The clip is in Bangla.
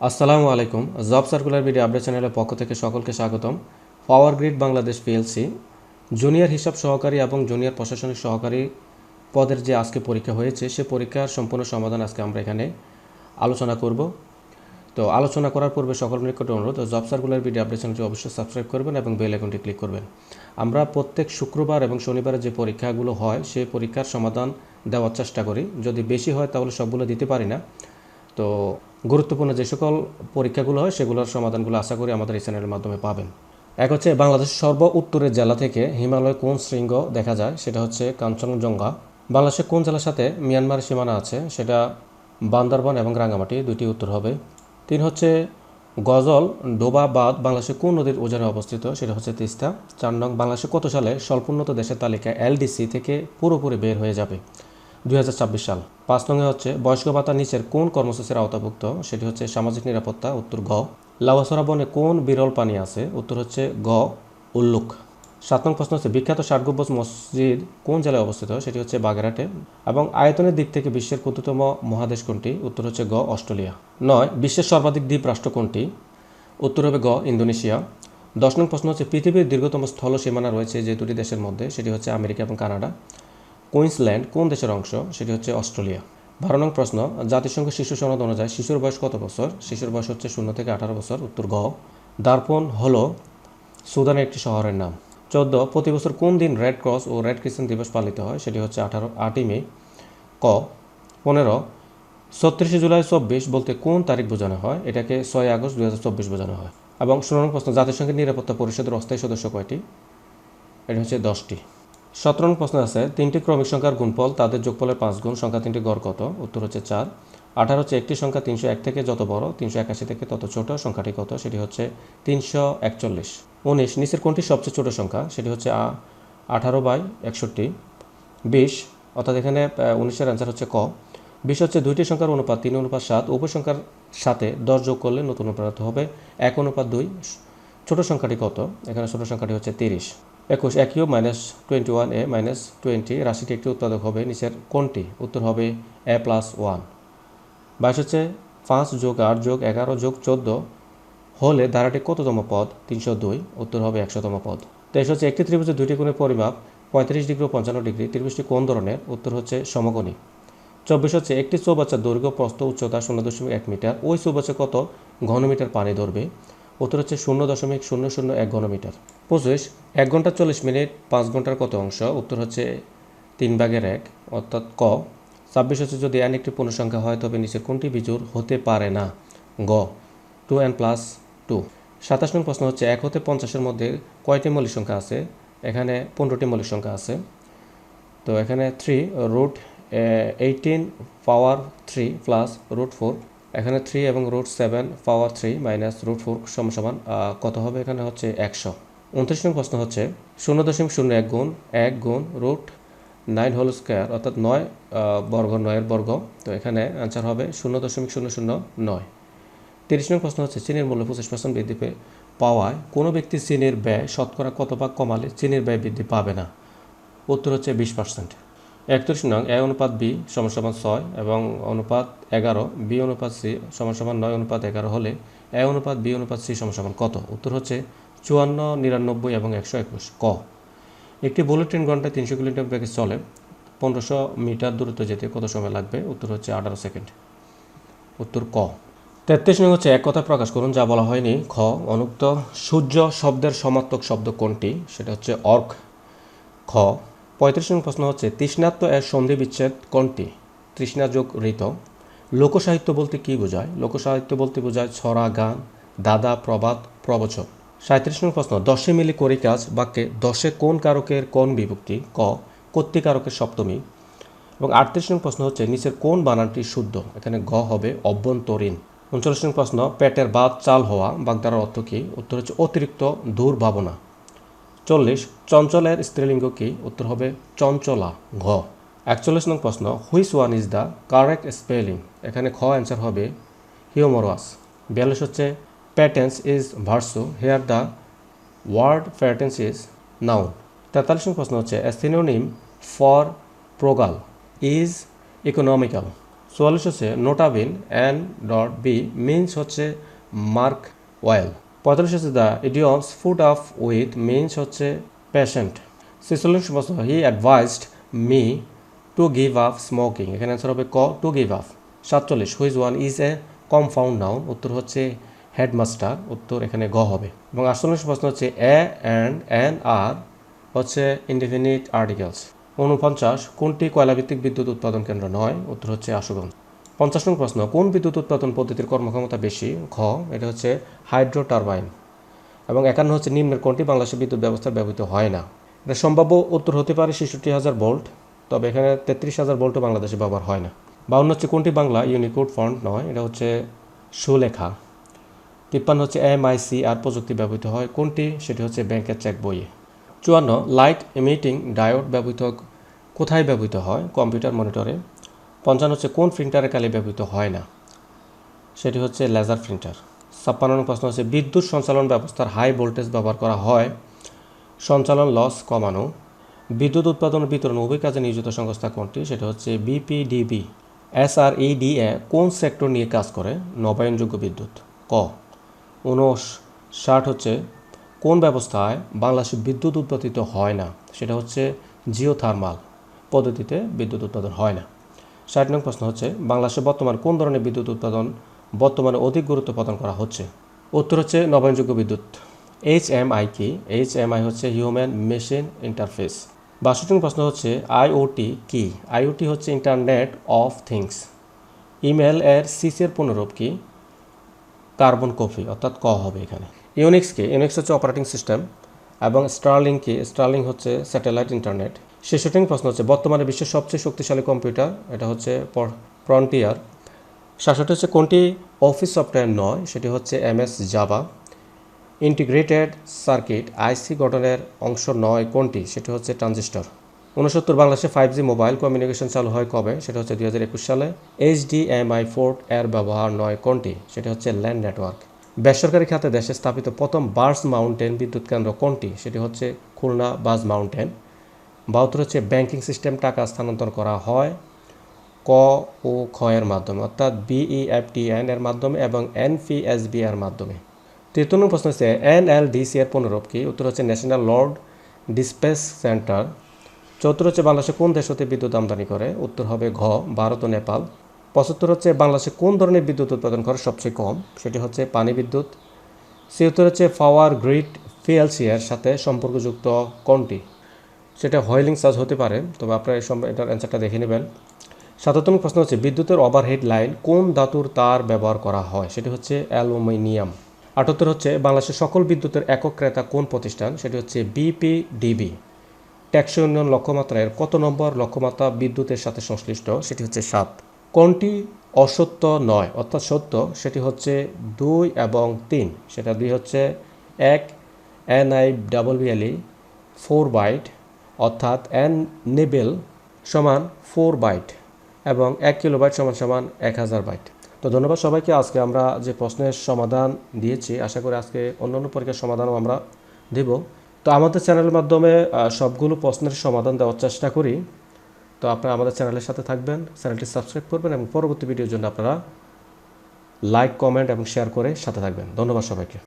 আসসালামু আলাইকুম। জব সার্কুলার ভিডিও আপডেট চ্যানেলের পক্ষ থেকে সকলকে স্বাগতম। Power grid Bangladesh PLC. Junior হিসাব সহকারী এবং জুনিয়র প্রশাসনিক সহকারী পদের যে আজকে পরীক্ষা হয়েছে, সে পরীক্ষার সম্পূর্ণ সমাধান আজকে আমরা এখানে আলোচনা করব। তো আলোচনা করার পূর্বে সকল নিকটে অনুরোধ, জব সার্কুলার ভিডিও আপডেট চ্যানেলটি অবশ্যই সাবস্ক্রাইব করবেন এবং বেল আইকনটি ক্লিক করবেন। আমরা প্রত্যেক শুক্রবার এবং শনিবারে যে পরীক্ষাগুলো হয় সেই পরীক্ষার সমাধান দেওয়ার চেষ্টা করি। যদি বেশি হয় তাহলে সবগুলো দিতে পারি না। তো গুরুত্বপূর্ণ যে সকল পরীক্ষাগুলো হয়, সেগুলোর সমাধানগুলো আশা করি আমাদের এই চ্যানেলের মাধ্যমে পাবেন। এক হচ্ছে বাংলাদেশের সর্ব উত্তরের জেলা থেকে হিমালয় কোন শৃঙ্গ দেখা যায়, সেটা হচ্ছে কাঞ্চনজঙ্ঘা। বাংলাদেশের কোন জেলার সাথে মিয়ানমার সীমানা আছে, সেটা বান্দরবান এবং রাঙ্গামাটি দুটি উত্তর হবে। তিন হচ্ছে গজল, ডোবা বাদ বাংলাদেশের কোন নদীর ওজানে অবস্থিত, সেটা হচ্ছে তিস্তা। চার নং, বাংলাদেশে কত সালে স্বল্পোন্নত দেশের তালিকা এলডিসি থেকে পুরোপুরি বের হয়ে যাবে? দুই হাজার ছাব্বিশ সাল। পাঁচ নঙ্গে হচ্ছে, বয়স্ক ভাতা নিচের কোন কর্মসূচির আওতাভুক্ত? সেটি হচ্ছে সামাজিক নিরাপত্তা, উত্তর গ। লাউয়াসরা বনে কোন বিরল পানি আছে? উত্তর হচ্ছে গ উল্লুক সাত নং প্রশ্ন হচ্ছে, বিখ্যাত ষাট গম্বুজ মসজিদ কোন জেলায় অবস্থিত? সেটি হচ্ছে বাগেরহাটে। এবং আয়তনের দিক থেকে বিশ্বের ক্ষুদ্রতম মহাদেশ কোনটি? উত্তর হচ্ছে গ, অস্ট্রেলিয়া। নয়, বিশ্বের সর্বাধিক দ্বীপ রাষ্ট্র কোনটি? উত্তর হবে গ, ইন্দোনেশিয়া। দশ নং প্রশ্ন হচ্ছে, পৃথিবীর দীর্ঘতম স্থল সীমানা রয়েছে যে দুটি দেশের মধ্যে? সেটি হচ্ছে আমেরিকা এবং কানাডা। কুইন্সল্যান্ড কোন দেশের অংশ? সেটি হচ্ছে অস্ট্রেলিয়া। বারো নং প্রশ্ন, জাতিসংঘ শিশু সনদ অনুযায়ী শিশুর বয়স কত বছর? শিশুর বয়স হচ্ছে শূন্য থেকে আঠারো বছর। উত্তর, গ। দার্পণ হলো সুদানের একটি শহরের নাম। চোদ্দ, প্রতি বছর কোন দিন রেড ক্রস ও রেড ক্রিসেন্ট দিবস পালিত হয়? সেটি হচ্ছে আঠারো, আটই মে। ক। পনেরো, ছত্রিশে জুলাই চব্বিশ বলতে কোন তারিখ বোঝানো হয়? এটাকে ছয় আগস্ট দু চব্বিশ বোঝানো হয়। এবং ষোলো প্রশ্ন, জাতিসংঘের নিরাপত্তা পরিষদের অস্থায়ী সদস্য কয়টি? এটা হচ্ছে দশটি। সতেরো প্রশ্ন আছে, তিনটি ক্রমিক সংখ্যার গুণফল তাদের যোগফলের পাঁচ গুণ, সংখ্যা তিনটি গড় কত? উত্তর হচ্ছে চার। আঠারো হচ্ছে একটি সংখ্যা, তিনশো এক থেকে যত বড়, তিনশো একাশি থেকে তত ছোট, সংখ্যাটি কত? সেটি হচ্ছে তিনশো একচল্লিশ। উনিশ, নিচের কোনটি সবচেয়ে ছোট সংখ্যা? সেটি হচ্ছে আঠারো বাই একষট্টি। বিশ, অর্থাৎ এখানে উনিশের অ্যান্সার হচ্ছে ক। বিশ হচ্ছে দুইটি সংখ্যার অনুপাত, তিন অনুপাত সাত। উভয় সংখ্যার সাথে দশ যোগ করলে নতুন অনুপাত হবে এক অনুপাত দুই। ছোট সংখ্যাটি কত? এখানে ছোট সংখ্যাটি হচ্ছে তিরিশ। একুশ, এক u minus twenty one a minus twenty রাশিটি একটি উৎপাদক হবে, নিচের কোনটি? উত্তর হবে এ প্লাস ওয়ান বাইশ হচ্ছে পাঁচ যোগ আট যোগ এগারো যোগ চোদ্দ হলে ধারাটি কততম পদ? তিনশো দুই। উত্তর হবে একশোতম পদ। তেইশ হচ্ছে একটি ত্রিভুজের দুইটি কোণের পরিমাপ, পঁয়ত্রিশ ডিগ্রি পঞ্চান্ন ডিগ্রি। ত্রিভুজটি কোন ধরনের? উত্তর হচ্ছে সমকোণী। চব্বিশ হচ্ছে একটি চৌবাচ্চার দৈর্ঘ্য প্রস্থ উচ্চতা শূন্য দশমিক এক মিটার। ওই চৌবাচ্চা কত? ঘনমিটার পানি ধরবে। উত্তর হচ্ছে শূন্য দশমিক শূন্য শূন্য এক ঘনমিটার। পঁচিশ, এক ঘণ্টা চল্লিশ মিনিট, পাঁচ ঘণ্টার কত অংশ? উত্তর হচ্ছে তিন ভাগের এক, অর্থাৎ ক। ছাব্বিশ হচ্ছে যদি এন একটি পূর্ণসংখ্যা হয়, তবে নিচের কোনটি বিজোড় হতে পারে না? গ। টু এন প্লাস টু সাতাশ নং প্রশ্ন হচ্ছে এক হতে পঞ্চাশের মধ্যে কয়টি মৌলিক সংখ্যা আছে? এখানে পনেরোটি মৌলিক সংখ্যা আছে। তো এখানে three root eighteen power three plus root four এখানে থ্রি এবং root seven power three minus root four সমান সমান কত হবে এখানে হচ্ছে একশো। উনত্রিশ নং প্রশ্ন হচ্ছে, শূন্য দশমিক শূন্য এক গুণ এক গুণ রুট নাইন হোল স্কোয়ার অর্থাৎ নয় বর্গ নয়ের বর্গ। তো এখানে অ্যান্সার হবে শূন্য দশমিক শূন্য শূন্য নয়। তিরিশ নং প্রশ্ন হচ্ছে, চীনের মূল্য পঁচিশ পার্সেন্ট বৃদ্ধি পেয়ে পাওয়ায় কোনো ব্যক্তি চীনের ব্যয় শতকরা কত ভাগ কমালে চীনের ব্যয় বৃদ্ধি পাবে না? উত্তর হচ্ছে বিশ পার্সেন্ট একত্রিশ নং এ অনুপাত বি সমান সমান ছয় এবং অনুপাত এগারো, বি অনুপাত সি সমান সমান নয়, অনুপাত এগারো হলে এ অনুপাত, বি অনুপাত সি সমান সমান কত? উত্তর হচ্ছে চুয়ান্ন, নিরানব্বই এবং একশো একুশ। ক? একটি বুলেট ট্রেন ঘন্টায় তিনশো কিলোমিটার বেগে চলে। পনেরোশো মিটার দূরত্ব যেতে কত সময় লাগবে? উত্তর হচ্ছে আঠারো সেকেন্ড। উত্তর ক? তেত্রিশ নং হচ্ছে এক কথা প্রকাশ করুন, যা বলা হয়নি। খ? অনুক্ত সূর্য শব্দের সমার্থক শব্দ কোনটি? সেটা হচ্ছে অর্ক। খ? পঁয়ত্রিশ নং প্রশ্ন হচ্ছে তৃষ্ণাত্ম এর সন্ধি বিচ্ছেদ কোনটি? তৃষ্ণা যোগ ঋত। লোকসাহিত্য বলতে কী বোঝায়? লোকসাহিত্য বলতে বোঝায় ছড়া গান, দাদা, প্রবাদ, প্রবচন। সাঁত্রিশ নং প্রশ্ন, দশে মিলি করি কাজ বাক্যে দশে কোন কারকের কোন বিভক্তি? ক কর্তৃকারকের সপ্তমী। এবং আটত্রিশ নং প্রশ্ন হচ্ছে, নিচের কোন বানানটি শুদ্ধ? এখানে গ হবে অভ্যন্তরীণ। উনচল্লিশ নং প্রশ্ন, পেটের বাদ চাল হওয়া বাগদার অর্থ কী? উত্তর হচ্ছে অতিরিক্ত দুর্ভাবনা। চল্লিশ, চঞ্চলের স্ত্রীলিঙ্গ কি? উত্তর হবে চঞ্চলা, ঘ। একচল্লিশ নং প্রশ্ন, which one is the correct spelling? এখানে খ অ্যান্সার হবে হিউমোরাস বিয়াল্লিশ হচ্ছে patience is verso. Here the word patience is noun. তেতাল্লিশ নং প্রশ্ন হচ্ছে synonym for frugal, is economical. চুয়াল্লিশ হচ্ছে nota bene N dot B, means হচ্ছে মার্ক ওয়েল। পঁয়তাল্লিশ হচ্ছে the idioms fed up with means হচ্ছে পেশেন্ট ছেচল্লিশ বছর he advised me to give up smoking এখানে অ্যান্সার হবে ক টু গিভ আপ সাতচল্লিশ which one is a compound noun উত্তর হচ্ছে হেডমাস্টার উত্তর এখানে গ হবে। এবং আটচল্লিশ প্রশ্ন হচ্ছে এ অ্যান্ড এন আর হচ্ছে ইনডিফিনিট আর্টিকেলস উনপঞ্চাশ, কোনটি কয়লাভিত্তিক বিদ্যুৎ উৎপাদন কেন্দ্র নয়? উত্তর হচ্ছে আশুগঞ্জ। পঞ্চাশ নং প্রশ্ন, কোন বিদ্যুৎ উৎপাদন পদ্ধতির কর্মক্ষমতা বেশি? ঘ, এটা হচ্ছে হাইড্রো টারবাইন এবং একান্ন হচ্ছে নিম্নের কোনটি? বাংলাদেশের বিদ্যুৎ ব্যবস্থায় ব্যবহৃত হয় না। এটা সম্ভাব্য উত্তর হতে পারে ছেষট্টি হাজার ভোল্ট, তবে এখানে তেত্রিশ হাজার ভোল্টও বাংলাদেশে ব্যবহার হয় না। বাউন্ন হচ্ছে কোনটি? বাংলা, ইউনিকোড ফন্ট নয়, এটা হচ্ছে সুলেখা। তিপ্পান্ন হচ্ছে এমআইসি, আর প্রযুক্তি ব্যবহৃত হয় কোনটি? সেটি হচ্ছে ব্যাংকের চেক বইয়ে। চুয়ান্ন, লাইট ইমিটিং ডায়োড ব্যবহৃত, কোথায় ব্যবহৃত হয়? কম্পিউটার মনিটরে। পঞ্চান্ন হচ্ছে কোন প্রিন্টারে কালি ব্যবহৃত হয় না? সেটি হচ্ছে লেজার প্রিন্টার ছাপ্পান্ন প্রশ্ন হচ্ছে, বিদ্যুৎ সঞ্চালন ব্যবস্থার হাই ভোল্টেজ ব্যবহার করা হয়। সঞ্চালন লস কমানো। বিদ্যুৎ উৎপাদন বিতরণ উভয় কাজে নিয়োজিত সংস্থা কোনটি? সেটা হচ্ছে বিপিডিবি এসআরইডিএ কোন সেক্টর নিয়ে কাজ করে? নবায়নযোগ্য বিদ্যুৎ। ক ষাট হচ্ছে, কোন ব্যবস্থায় বাংলাদেশে বিদ্যুৎ উৎপাদিত হয় না? সেটা হচ্ছে জিওথার্মাল পদ্ধতিতে বিদ্যুৎ উৎপাদন হয় না। ষাট নং প্রশ্ন হচ্ছে, বাংলাদেশে বর্তমান কোন ধরনের বিদ্যুৎ উৎপাদন বর্তমানে অধিক গুরুত্ব প্রদান করা হচ্ছে? উত্তর হচ্ছে নবায়নযোগ্য বিদ্যুৎ। এইচ এম আই কি? এইচ এম আই হচ্ছে হিউম্যান মেশিন ইন্টারফেস বাষট্টি প্রশ্ন হচ্ছে আইওটি কি? আইওটি হচ্ছে ইন্টারনেট অফ থিংস ইমেল এর সিসের পুনরূপ কি? কার্বন কপি, অর্থাৎ ক হবে এখানে। ইউনিক্স কি? ইউনিক্স হচ্ছে অপারেটিং সিস্টেম এবং স্টারলিং কি? স্টারলিং হচ্ছে স্যাটেলাইট ইন্টারনেট ছেষট্টি প্রশ্ন হচ্ছে, বর্তমানে বিশ্বের সবচেয়ে শক্তিশালী কম্পিউটার এটা হচ্ছে ফ্রন্টিয়ার সাতষট্টি হচ্ছে কোনটি? অফিস সফটওয়্যার নয়, সেটি হচ্ছে MS Java integrated circuit IC গঠনের অংশ নয় কোনটি? সেটি হচ্ছে ট্রানজিস্টর উনসত্তর বাংলাদেশে ফাইভ জি মোবাইল কমিউনিকেশন চালু হয় কবে? সেটা হচ্ছে দুই হাজার একুশ সালে। এইচডিএমআই ফোর্ট এর ব্যবহার নয় কোনটি? সেটি হচ্ছে ল্যান্ড নেটওয়ার্ক বেসরকারি খাতে দেশে স্থাপিত প্রথম বার্স মাউন্টেন বিদ্যুৎ কেন্দ্র কোনটি? সেটি হচ্ছে খুলনা বাজ মাউন্টেন। বাহাত্তর হচ্ছে ব্যাংকিং সিস্টেম টাকা স্থানান্তর করা হয় ক ও খ এর মাধ্যমে, অর্থাৎ বিইএফটিএন এর মাধ্যমে এবং এনপিএসবি এর মাধ্যমে। তৃতীয় নম্বর প্রশ্ন হচ্ছে এনএলডিসি এর পুনরূপ কি? উত্তর হচ্ছে ন্যাশনাল লর্ড ডিসপেস সেন্টার চতুর্থ হচ্ছে বাংলাদেশে কোন দেশ হতে বিদ্যুৎ আমদানি করে? উত্তর হবে ঘ, ভারত ও নেপাল। পঁচাত্তর হচ্ছে বাংলাদেশে কোন ধরনের বিদ্যুৎ উৎপাদন করে সবচেয়ে কম? সেটি হচ্ছে পানি বিদ্যুৎ। ছিয়াত্তর হচ্ছে পাওয়ার গ্রিড পিএলসি এর সাথে সম্পর্কযুক্ত কোনটি? সেটা হয়েলিং চার্জ হতে পারে, তবে আপনারা এই এটার অ্যান্সারটা দেখে নেবেন। সাতাত্তম প্রশ্ন হচ্ছে, বিদ্যুতের ওভারহেড লাইন কোন ধাতুর তার ব্যবহার করা হয়? সেটি হচ্ছে অ্যালুমিনিয়াম। আটাত্তর হচ্ছে, বাংলাদেশের সকল বিদ্যুতের একক ক্রেতা কোন প্রতিষ্ঠান? সেটি হচ্ছে বিপিডিবি ট্যাক্সি উন্নয়ন লক্ষ্যমাত্রায় কত নম্বর লক্ষ্যমাত্রা বিদ্যুতের সাথে সংশ্লিষ্ট? সেটি হচ্ছে সাত। কোনটি অসত্য নয়, অর্থাৎ সত্য, সেটি হচ্ছে দুই এবং তিন। সেটা দুই হচ্ছে এক, N I double B L E four byte, অর্থাৎ এন নেবেল সমান ফোর বাইট এবং এক কিলোবাইট সমান সমান এক হাজার বাইট। তো ধন্যবাদ সবাইকে, আজকে আমরা যে প্রশ্নের সমাধান দিয়েছি, আশা করি আজকে অন্যান্য পরীক্ষার সমাধানও আমরা দেব। তো আমাদের চ্যানেলের মাধ্যমে সবগুলো প্রশ্নের সমাধান দেওয়ার চেষ্টা করি। তো আপনারা আমাদের চ্যানেলের সাথে থাকবেন, চ্যানেলটি সাবস্ক্রাইব করবেন এবং পরবর্তী ভিডিওর জন্য আপনারা লাইক কমেন্ট এবং শেয়ার করে সাথে থাকবেন। ধন্যবাদ সবাইকে।